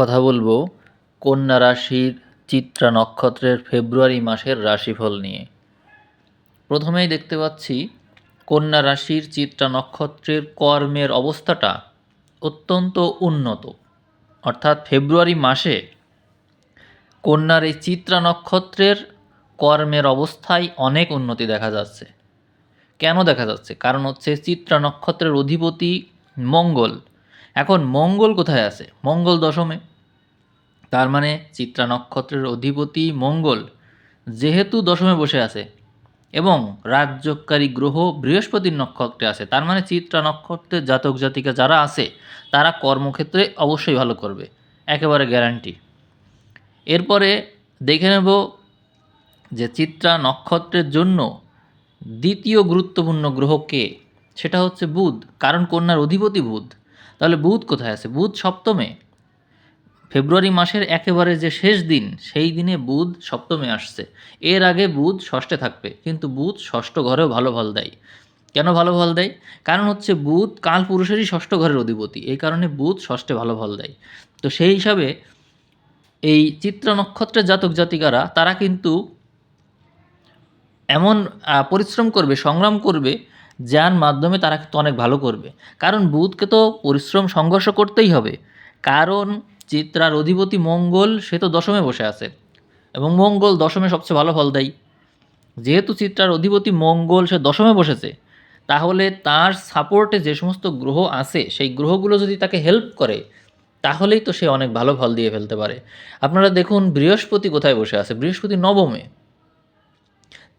কথা বলব কন্যা রাশির চিত্রা নক্ষত্রের ফেব্রুয়ারি মাসের রাশিফল নিয়ে। প্রথমেই দেখতে পাচ্ছি কন্যা রাশির চিত্রা নক্ষত্রের কর্মের অবস্থাটা অত্যন্ত উন্নত। অর্থাৎ ফেব্রুয়ারি মাসে কন্যার এই চিত্রা নক্ষত্রের কর্মের অবস্থায় অনেক উন্নতি দেখা যাচ্ছে। কেন দেখা যাচ্ছে? কারণ হচ্ছে চিত্রা নক্ষত্রের অধিপতি মঙ্গল। এখন মঙ্গল কোথায় আছে? মঙ্গল দশমে। তার মানে চিত্রা নক্ষত্রের অধিপতি মঙ্গল যেহেতু দশমে বসে আছে এবং রাজ্যকারী গ্রহ বৃহস্পতির নক্ষত্রে আছে, তার মানে চিত্রা নক্ষত্রের জাতক জাতিকা যারা আছে, তারা কর্মক্ষেত্রে অবশ্যই ভালো করবে, একেবারে গ্যারান্টি এরপরে দেখে নেব যে চিত্রা নক্ষত্রের জন্য দ্বিতীয় গুরুত্বপূর্ণ গ্রহ কে, সেটা হচ্ছে বুধ, কারণ কন্যার অধিপতি বুধ। তাহলে বুধ কোথায় আছে? বুধ সপ্তমে। ফেব্রুয়ারি মাসের একেবারে যে শেষ দিন, সেই দিনে বুধ সপ্তমে আসছে। এর আগে বুধ ষষ্ঠে থাকবে, কিন্তু বুধ ষষ্ঠ ঘরেও ভালো ফল দেয়। কেন ভালো ফল দেয়? কারণ হচ্ছে বুধ কাল পুরুষেরই ষষ্ঠ ঘরের অধিপতি, এই কারণে বুধ ষষ্ঠে ভালো ফল দেয়। তো সেই হিসাবে এই চিত্র নক্ষত্রের জাতক জাতিকারা, তারা কিন্তু এমন পরিশ্রম করবে, সংগ্রাম করবে, যার মাধ্যমে তারা কিন্তু অনেক ভালো করবে। কারণ বুধকে তো পরিশ্রম সংঘর্ষ করতেই হবে। কারণ চিত্রার অধিপতি মঙ্গল, সে তো দশমে বসে আছে। এবং মঙ্গল দশমে সবচেয়ে ভালো ফল দেয় যেহেতু চিত্রার অধিপতি মঙ্গল, সে দশমে বসেছে, তাহলে তার সাপোর্টে যে সমস্ত গ্রহ আছে, সেই গ্রহগুলো যদি তাকে হেল্প করে, তাহলেই তো সে অনেক ভালো ফল দিয়ে ফেলতে পারে। আপনারা দেখুন, বৃহস্পতি কোথায় বসে আছে? বৃহস্পতি নবমে।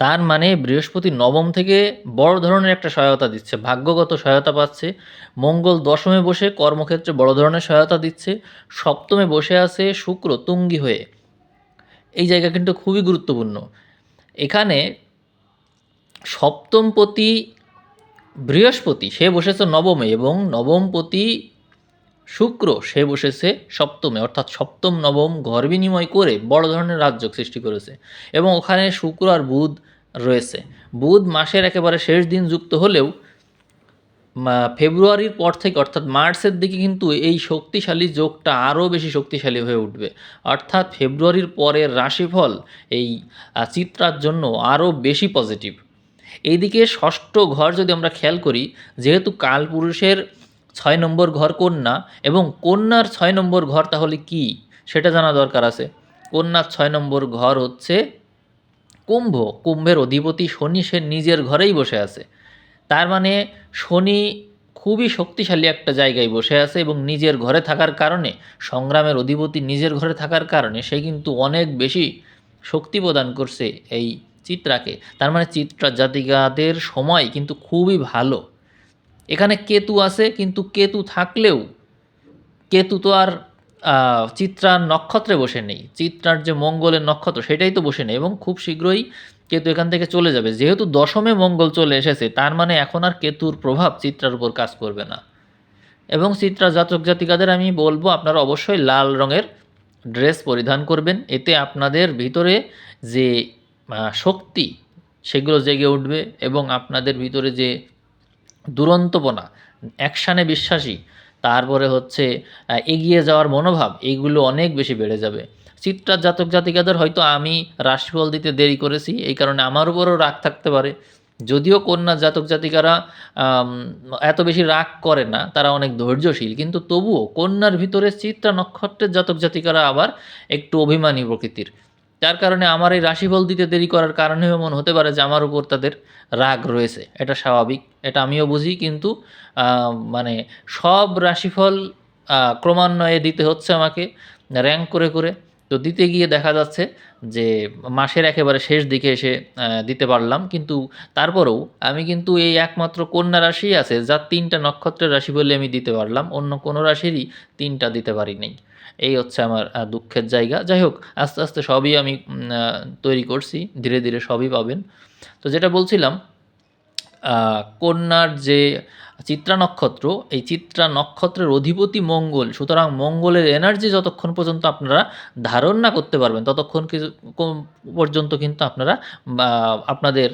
তার মানে বৃহস্পতি নবম থেকে বড় ধরনের একটা সহায়তা দিচ্ছে, ভাগ্যগত সহায়তা পাচ্ছে। মঙ্গল দশমে বসে কর্মক্ষেত্রে বড় ধরনের সহায়তা দিচ্ছে। সপ্তমে বসে আছে শুক্র তুঙ্গি হয়ে। এই জায়গা কিন্তু খুবই গুরুত্বপূর্ণ। এখানে সপ্তমপতি বৃহস্পতি, সে বসেছে নবমে এবং নবমপতি শুক্র, সে বসেছে সপ্তমে। অর্থাৎ সপ্তম, নবম ঘর বিনিময় করে বড় ধরনের রাজ্য সৃষ্টি করেছে। এবং ওখানে শুক্র আর বুধ রয়েছে। বুধ মাসের একেবারে শেষ দিন যুক্ত হলেও ফেব্রুয়ারির পর থেকে, অর্থাৎ মার্চের দিকে কিন্তু এই শক্তিশালী যোগটা আরও বেশি শক্তিশালী হয়ে উঠবে। অর্থাৎ ফেব্রুয়ারির পরের রাশিফল এই চিত্রার জন্য আরও বেশি পজিটিভ। এইদিকে ষষ্ঠ ঘর যদি আমরা খেয়াল করি, যেহেতু কালপুরুষের ছয় নম্বর ঘর কন্যা এবং কন্যার ছয় নম্বর ঘর তাহলে কি? সেটা জানা দরকার আছে। কন্যার ছয় নম্বর ঘর হচ্ছে কুম্ভ, কুম্ভের অধিপতি শনি সে নিজের ঘরেই বসে আছে। তার মানে শনি খুবই শক্তিশালী একটা জায়গায় বসে আছে এবং নিজের ঘরে থাকার কারণে, সংগ্রামের অধিপতি নিজের ঘরে থাকার কারণে সে কিন্তু অনেক বেশি শক্তি প্রদান করছে এই চিত্রাকে। তার মানে চিত্রা জাতিকাদের সময় কিন্তু খুবই ভালো। এখানে কেতু আছে, কিন্তু কেতু থাকলেও, কেতু তো আর চিত্রার নক্ষত্রে বসে নেই। চিত্রার যে মঙ্গলের নক্ষত্র, সেটাই তো বসে নেই এবং খুব শীঘ্রই কেতু এখান থেকে চলে যাবে। যেহেতু দশমে মঙ্গল চলে এসেছে, তার মানে এখন আর কেতুর প্রভাব চিত্রার উপর কাজ করবে না। এবং চিত্রা জাতক জাতিকাদের, আমি বলব আপনারা অবশ্যই লাল রঙের ড্রেস পরিধান করবেন। এতে আপনাদের ভিতরে যে শক্তি, সেগুলো জেগে উঠবে এবং আপনাদের ভিতরে যে দুরন্তপনা অ্যাকশানে বিশ্বাসী তারপরে হচ্ছে এগিয়ে যাওয়ার মনোভাব এইগুলো অনেক বেশি বেড়ে যাবে। চিত্রার জাতক জাতিকাদের হয়তো আমি রাশিফল দিতে দেরি করেছি, এই কারণে আমার উপরও রাগ থাকতে পারে। যদিও কন্যা জাতক জাতিকারা এত বেশি রাগ করে না, তারা অনেক ধৈর্যশীল, কিন্তু তবুও কন্যার ভিতরে চিত্রা নক্ষত্রের জাতক জাতিকারা আবার একটু অভিমানী প্রকৃতির। যার কারণে আমার এই রাশিফল দিতে দেরি করার কারণে এমন হতে পারে যে আমার উপর তাদের রাগ রয়েছে। এটা স্বাভাবিক, এটা আমিও বুঝি, কিন্তু মানে সব রাশিফল ক্রমান্বয়ে দিতে হচ্ছে আমাকে র্যাঙ্ক করে করে। তো দিতে গিয়ে দেখা যাচ্ছে যে মাসের একেবারে শেষ দিকে এসে দিতে পারলাম, কিন্তু তারপরেও আমি কিন্তু এই একমাত্র কন্যা রাশি আছে, যার তিনটা নক্ষত্রের রাশি বলে আমি দিতে পারলাম, অন্য কোনো রাশিরই তিনটা দিতে পারি নাই এই হচ্ছে আমার দুঃখের জায়গা। যাই হোক আস্তে আস্তে সবই আমি তৈরি করছি, ধীরে ধীরে সবই পাবেন। তো যেটা বলছিলাম কন্যার যে চিত্রা নক্ষত্র, এই চিত্রা নক্ষত্রের অধিপতি মঙ্গল। সুতরাং মঙ্গলের এনার্জি যতক্ষণ পর্যন্ত আপনারা ধারণ না করতে পারবেন, ততক্ষণ পর্যন্ত কিন্তু আপনারা আপনাদের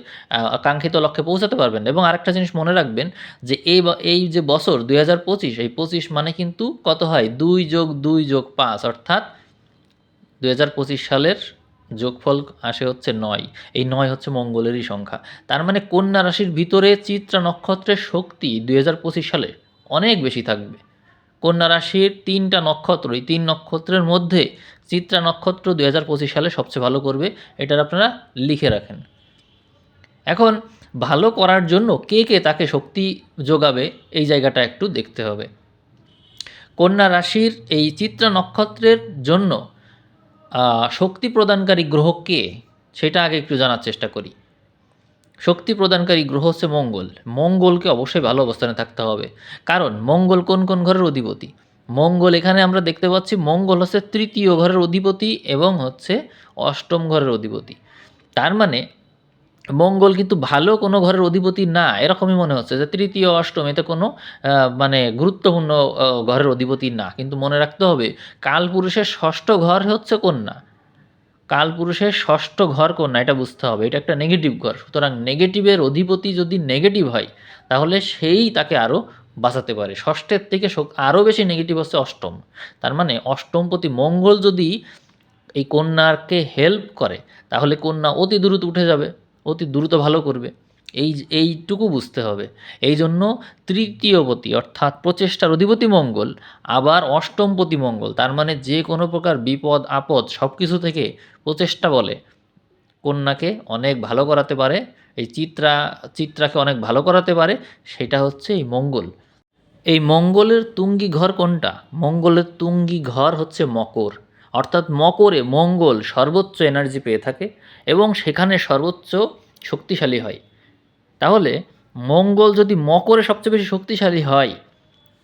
কাঙ্ক্ষিত লক্ষ্যে পৌঁছাতে পারবেন। এবং আরেকটা জিনিস মনে রাখবেন যে এই এই যে বছর দুই হাজার পঁচিশ, এই পঁচিশ মানে কিন্তু কত হয়? দুই যোগ দুই যোগ পাঁচ, অর্থাৎ দুই হাজার পঁচিশ সালের যোগফল আসে হচ্ছে নয়। এই নয় হচ্ছে মঙ্গলেরই সংখ্যা। তার মানে কন্যা রাশির ভিতরে চিত্রা নক্ষত্রের শক্তি দুই হাজার পঁচিশ সালে অনেক বেশি থাকবে। কন্যা রাশির তিনটা নক্ষত্র, এই তিন নক্ষত্রের মধ্যে চিত্রা নক্ষত্র দুই হাজার পঁচিশ সালে সবচেয়ে ভালো করবে, এটার আপনারা লিখে রাখেন। এখন ভালো করার জন্য কে কে তাকে শক্তি যোগাবে, এই জায়গাটা একটু দেখতে হবে। কন্যা রাশির এই চিত্রা নক্ষত্রের জন্য শক্তি প্রদানকারী গ্রহ কে? সেটা আগে একটু জানার চেষ্টা করি। শক্তি প্রদানকারী গ্রহ হচ্ছে মঙ্গল। মঙ্গলকে অবশ্যই ভালো অবস্থানে থাকতে হবে। কারণ মঙ্গল কোন কোন ঘরের অধিপতি? মঙ্গল এখানে আমরা দেখতে পাচ্ছি মঙ্গল হচ্ছে তৃতীয় ঘরের অধিপতি এবং হচ্ছে অষ্টম ঘরের অধিপতি। তার মানে মঙ্গল কিন্তু ভালো কোনো ঘরের অধিপতি না, এরকমই মনে হচ্ছে যে তৃতীয়, অষ্টম এতে কোনো মানে গুরুত্বপূর্ণ ঘরের অধিপতি না। কিন্তু মনে রাখতে হবে, কালপুরুষের ষষ্ঠ ঘর হচ্ছে কন্যা। কালপুরুষের ষষ্ঠ ঘর কন্যা, এটা বুঝতে হবে, এটা একটা নেগেটিভ ঘর। সুতরাং নেগেটিভের অধিপতি যদি নেগেটিভ হয়, তাহলে সেই তাকে আরও বাঁচাতে পারে। ষষ্ঠের থেকে আরও বেশি নেগেটিভ হচ্ছে অষ্টম। তার মানে অষ্টমপতি মঙ্গল যদি এই কন্যাকে হেল্প করে, তাহলে কন্যা অতি দ্রুত উঠে যাবে। অতি দ্রুত ভালো করবে। এই, এইটুকু বুঝতে হবে। এই জন্য তৃতীয়পতি, অর্থাৎ প্রচেষ্টার অধিপতি মঙ্গল, আবার অষ্টমপতি মঙ্গল, তার মানে যে কোনো প্রকার বিপদ, আপদ সব কিছু থেকে প্রচেষ্টা বলে। কন্যাকে অনেক ভালো করাতে পারে, এই চিত্রা, চিত্রাকে অনেক ভালো করাতে পারে, সেটা হচ্ছে এই মঙ্গল। এই মঙ্গলের তুঙ্গি ঘর কোনটা? মঙ্গলের তুঙ্গি ঘর হচ্ছে মকর। অর্থাৎ মকরে মঙ্গল সর্বোচ্চ এনার্জি পেয়ে থাকে এবং সেখানে সর্বোচ্চ শক্তিশালী হয়। তাহলে মঙ্গল যদি মকরে সবচেয়ে বেশি শক্তিশালী হয়,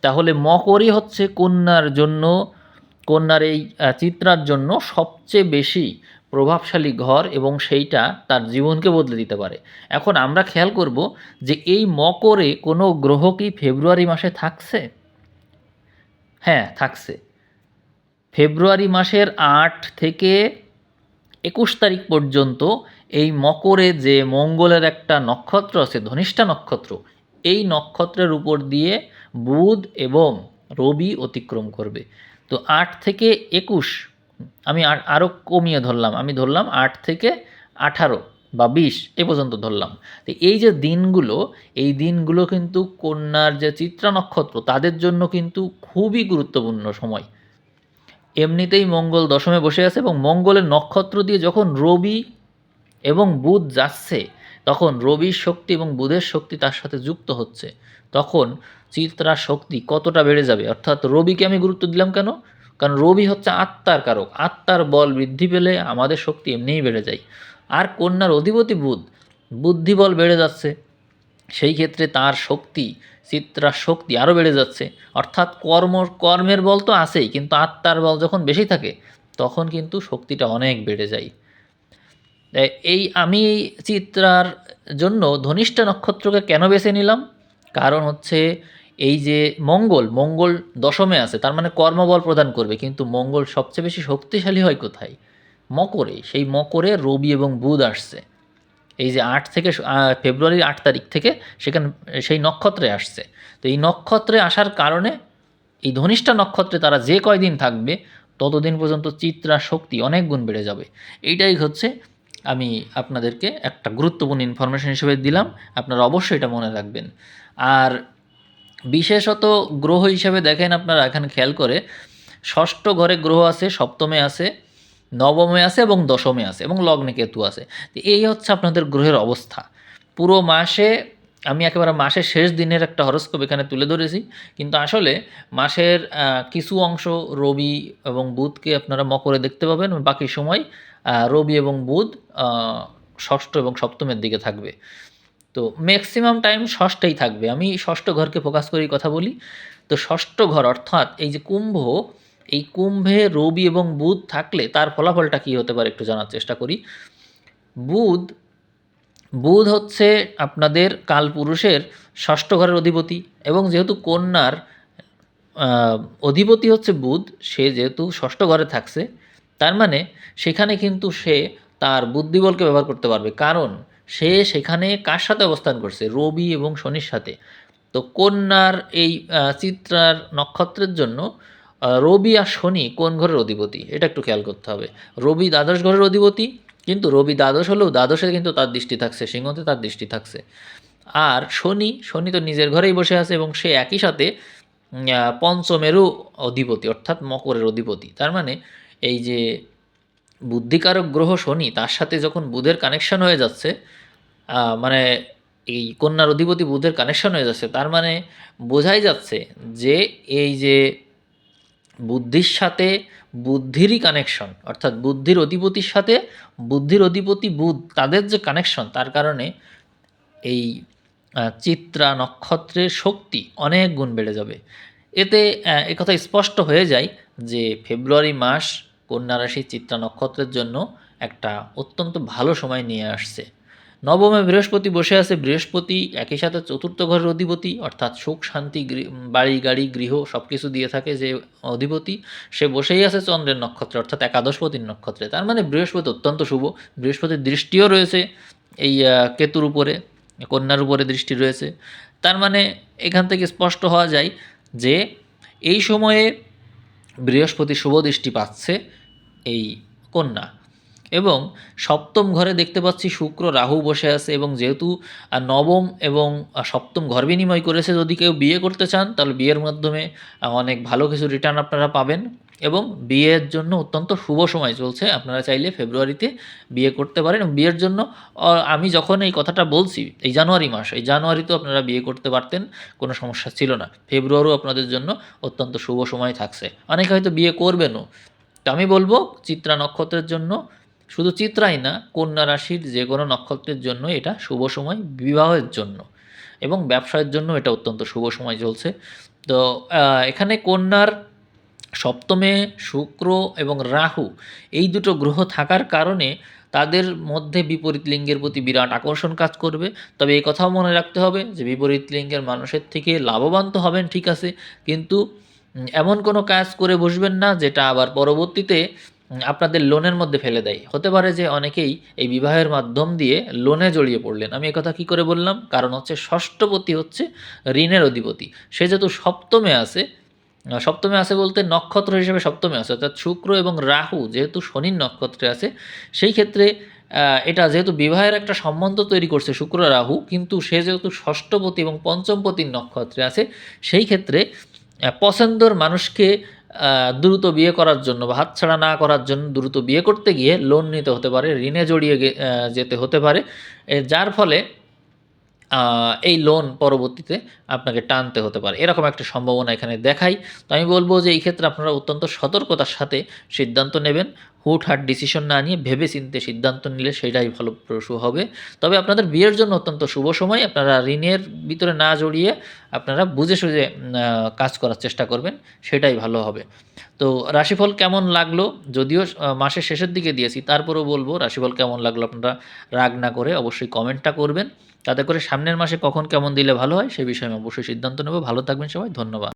তাহলে মকরই হচ্ছে কন্যার জন্য, কন্যার এই চিত্রার জন্য সবচেয়ে বেশি প্রভাবশালী ঘর এবং সেইটা তার জীবনকে বদলে দিতে পারে। এখন আমরা খেয়াল করব যে এই মকরে কোনো গ্রহ কি ফেব্রুয়ারি মাসে থাকছে? হ্যাঁ থাকছে। ফেব্রুয়ারি মাসের আট থেকে একুশ তারিখ পর্যন্ত এই মকরে যে মঙ্গলের একটা নক্ষত্র আছে, ধনিষ্ঠা নক্ষত্র, এই নক্ষত্রের উপর দিয়ে বুধ এবং রবি অতিক্রম করবে। তো আট থেকে একুশ, আমি আরও কমিয়ে ধরলাম, আমি ধরলাম আট থেকে আঠারো বা বিশ, এ পর্যন্ত ধরলাম। তো এই যে দিনগুলো, এই দিনগুলো কিন্তু কন্যার যে চিত্রা নক্ষত্র, তাদের জন্য কিন্তু খুবই গুরুত্বপূর্ণ সময়। এমনিতেই মঙ্গল দশমে বসে আছে এবং মঙ্গলের নক্ষত্র দিয়ে যখন রবি এবং বুধ যাচ্ছে, তখন রবির শক্তি এবং বুধের শক্তি তার সাথে যুক্ত হচ্ছে। তখন চিত্রার শক্তি কতটা বেড়ে যাবে? অর্থাৎ রবিকে আমি গুরুত্ব দিলাম কেন? কারণ রবি হচ্ছে আত্মার কারক। আত্মার বল বৃদ্ধি পেলে আমাদের শক্তি এমনিই বেড়ে যায়। আর কন্যার অধিপতি বুধ, বুদ্ধিবল বেড়ে যাচ্ছে। সেই ক্ষেত্রে তার শক্তি চিত্রার শক্তি আরও বেড়ে যাচ্ছে। অর্থাৎ কর্ম, কর্মের বল তো আছেই, কিন্তু আত্মার বল যখন বেশি থাকে, তখন কিন্তু শক্তিটা অনেক বেড়ে যায়। এই আমি এই চিত্রার জন্য ধনিষ্ঠা নক্ষত্রকে কেন বেছে নিলাম? কারণ হচ্ছে এই যে মঙ্গল মঙ্গল দশমে আছে, তার মানে কর্মবল প্রদান করবে, কিন্তু মঙ্গল সবচেয়ে বেশি শক্তিশালী হয় কোথায়? মকরে, সেই মকরে রবি এবং বুধ আসছে। এই যে আট থেকে ফেব্রুয়ারির আট তারিখ থেকে সেখানে, সেই নক্ষত্রে আসছে। তো এই নক্ষত্রে আসার কারণে এই ধনিষ্ঠা নক্ষত্রে তারা যে কয়দিন থাকবে, ততদিন পর্যন্ত চিত্রা শক্তি অনেক গুণ বেড়ে যাবে। এইটাই হচ্ছে আমি আপনাদেরকে একটা গুরুত্বপূর্ণ ইনফরমেশন হিসেবে দিলাম। আপনারা অবশ্যই এটা মনে রাখবেন। আর বিশেষত গ্রহ হিসেবে দেখেন আপনারা, এখানে খেয়াল করে, ষষ্ঠ ঘরে গ্রহ আছে, সপ্তমে আছে নবমে আছে এবং দশমে আছে এবং লগ্নে কেতু আছে। তো এই হচ্ছে আপনাদের গ্রহের অবস্থা। পুরো মাসে, আমি একেবারে মাসের শেষ দিনের একটা হরস্কোপ এখানে তুলে ধরেছি। কিন্তু আসলে মাসের কিছু অংশ রবি এবং বুধকে আপনারা মকরে দেখতে পাবেন। বাকি সময় রবি এবং বুধ ষষ্ঠ এবং সপ্তমের দিকে থাকবে। তো ম্যাক্সিমাম টাইম ষষ্ঠেই থাকবে। আমি ষষ্ঠ ঘরকে ফোকাস করেই কথা বলি। তো ষষ্ঠ ঘর অর্থাৎ এই যে কুম্ভ এই কুম্ভে রবি এবং বুধ থাকলে তার ফলাফলটা কী হতে পারে একটু জানার চেষ্টা করি। বুধ বুধ হচ্ছে আপনাদের কালপুরুষের ষষ্ঠ ঘরের অধিপতি এবং যেহেতু কন্যার অধিপতি হচ্ছে বুধ, সে যেহেতু ষষ্ঠ ঘরে থাকছে, তার মানে সেখানে কিন্তু সে তার বুদ্ধিবলকে ব্যবহার করতে পারবে। কারণ সে সেখানে কার সাথে অবস্থান করছে? রবি এবং শনির সাথে। তো কন্যার এই চিত্রার নক্ষত্রের জন্য রবি আর শনি কোন ঘরের অধিপতি? এটা একটু খেয়াল করতে হবে। রবি দ্বাদশ ঘরের অধিপতি, কিন্তু রবি দ্বাদশ হলেও দ্বাদশে কিন্তু তার দৃষ্টি থাকছে, সিংহতে তার দৃষ্টি থাকছে। আর শনি শনি তো নিজের ঘরেই বসে আছে এবং সে একই সাথে পঞ্চমেরও অধিপতি, অর্থাৎ মকরের অধিপতি। তার মানে এই যে বুদ্ধিকারক গ্রহ শনি, তার সাথে যখন বুধের কানেকশন হয়ে যাচ্ছে মানে এই কন্যার অধিপতি বুধের কানেকশন হয়ে যাচ্ছে, তার মানে বোঝাই যাচ্ছে যে এই যে বুদ্ধির সাথে বুদ্ধিরই কানেকশন অর্থাৎ বুদ্ধির অধিপতির সাথে বুদ্ধির অধিপতি বুধ, তাদের যে কানেকশন তার কারণে এই চিত্রা নক্ষত্রের শক্তি অনেক গুণ বেড়ে যাবে। এতে একথা স্পষ্ট হয়ে যায় যে ফেব্রুয়ারি মাস কন্যা রাশি চিত্রা নক্ষত্রের জন্য একটা অত্যন্ত ভালো সময় নিয়ে আসছে। নবমে বৃহস্পতি বসে আছে বৃহস্পতি, একই সাথে চতুর্থ ঘরের অধিপতি, অর্থাৎ সুখ, শান্তি বাড়ি, গাড়ি, গৃহ সব কিছু দিয়ে থাকে যে অধিপতি। সে বসেই আছে চন্দ্রের নক্ষত্রে, অর্থাৎ একাদশপতির নক্ষত্রে। তার মানে বৃহস্পতি অত্যন্ত শুভ। বৃহস্পতির দৃষ্টিও রয়েছে এই কেতুর উপরে, কন্যার উপরে দৃষ্টি রয়েছে। তার মানে এখান থেকে স্পষ্ট হওয়া যায় যে এই সময়ে বৃহস্পতি শুভ দৃষ্টি পাচ্ছে এই কন্যা। এবং সপ্তম ঘরে দেখতে পাচ্ছি শুক্র, রাহু বসে আছে এবং যেহেতু নবম এবং সপ্তম ঘর বিনিময় করেছে, যদি কেউ বিয়ে করতে চান, তাহলে বিয়ের মাধ্যমে অনেক ভালো কিছু রিটার্ন আপনারা পাবেন এবং বিয়ের জন্য অত্যন্ত শুভ সময় চলছে। আপনারা চাইলে ফেব্রুয়ারিতে বিয়ে করতে পারেন বিয়ের জন্য আমি যখন এই কথাটা বলছি, এই জানুয়ারি মাস, এই জানুয়ারিতেও আপনারা বিয়ে করতে পারতেন, কোনো সমস্যা ছিল না। ফেব্রুয়ারিও আপনাদের জন্য অত্যন্ত শুভ সময় থাকছে। অনেকে হয়তো বিয়ে করবেনও। তো আমি বলব, চিত্রা নক্ষত্রের জন্য শুধু চিত্রাই না, কন্যা রাশির যে কোনো নক্ষত্রের জন্য এটা শুভ সময় বিবাহের জন্য এবং ব্যবসায়ের জন্য এটা অত্যন্ত শুভ সময় চলছে। তো এখানে কন্যার সপ্তমে শুক্র এবং রাহু এই দুটো গ্রহ থাকার কারণে তাদের মধ্যে বিপরীত লিঙ্গের প্রতি বিরাট আকর্ষণ কাজ করবে। তবে এই কথাও মনে রাখতে হবে যে, বিপরীত লিঙ্গের মানুষের থেকে লাভবান তো হবেন, ঠিক আছে। কিন্তু এমন কোনো কাজ করে বসবেন না যেটা আবার পরবর্তীতে আপনাদের লোনের মধ্যে ফেলে দেয়। হতে পারে যে অনেকেই এই বিবাহের মাধ্যম দিয়ে লোনে জড়িয়ে পড়লেন। আমি কথা কি করে বললাম? কারণ হচ্ছে ষষ্ঠপতি হচ্ছে ঋণের অধিপতি। সে যেহেতু সপ্তমে আছে সপ্তমে আছে বলতে নক্ষত্র হিসেবে সপ্তমে আছে, অর্থাৎ শুক্র এবং রাহু যেহেতু শনির নক্ষত্রে আছে, সেই ক্ষেত্রে এটা যেহেতু বিবাহের একটা সম্বন্ধ তৈরি করছে শুক্র, রাহু, কিন্তু সে যেহেতু ষষ্ঠপতি এবং পঞ্চমপতির নক্ষত্রে আছে, সেই ক্ষেত্রে পছন্দর মানুষকে দ্রুত বিয়ে করার জন্য বা হাতছাড়া না করার জন্য দ্রুত বিয়ে করতে গিয়ে লোন নিতে হতে পারে, ঋণে জড়িয়ে যেতে হতে পারে। যার ফলে এই লোন পরবর্তীতে আপনাকে টানতে হতে পারে। এরকম একটা সম্ভাবনা এখানে দেখাই। তো আমি বলব যে এই ক্ষেত্রে আপনারা অত্যন্ত সতর্কতার সাথে সিদ্ধান্ত নেবেন। হুটহাট ডিসিশন না নিয়ে ভেবে চিনতে সিদ্ধান্ত নিলে সেটাই ফলপ্রসূ হবে। তবে আপনাদের বিয়ের জন্য অত্যন্ত শুভ সময়। আপনারা ঋণের ভিতরে না জড়িয়ে আপনারা বুঝে সুঝে কাজ করার চেষ্টা করবেন। সেটাই ভালো হবে। তো রাশিফল কেমন লাগল? যদিও মাসের শেষের দিকে দিয়েছি, তারপরেও বলব রাশিফল কেমন লাগল আপনারা রাগ না করে অবশ্যই কমেন্টটা করবেন। তাতে করে সামনের মাসে কখন কেমন দিলে ভালো হয়, সে বিষয়ে আমি অবশ্যই সিদ্ধান্ত নেব। ভালো থাকবেন সবাই, ধন্যবাদ।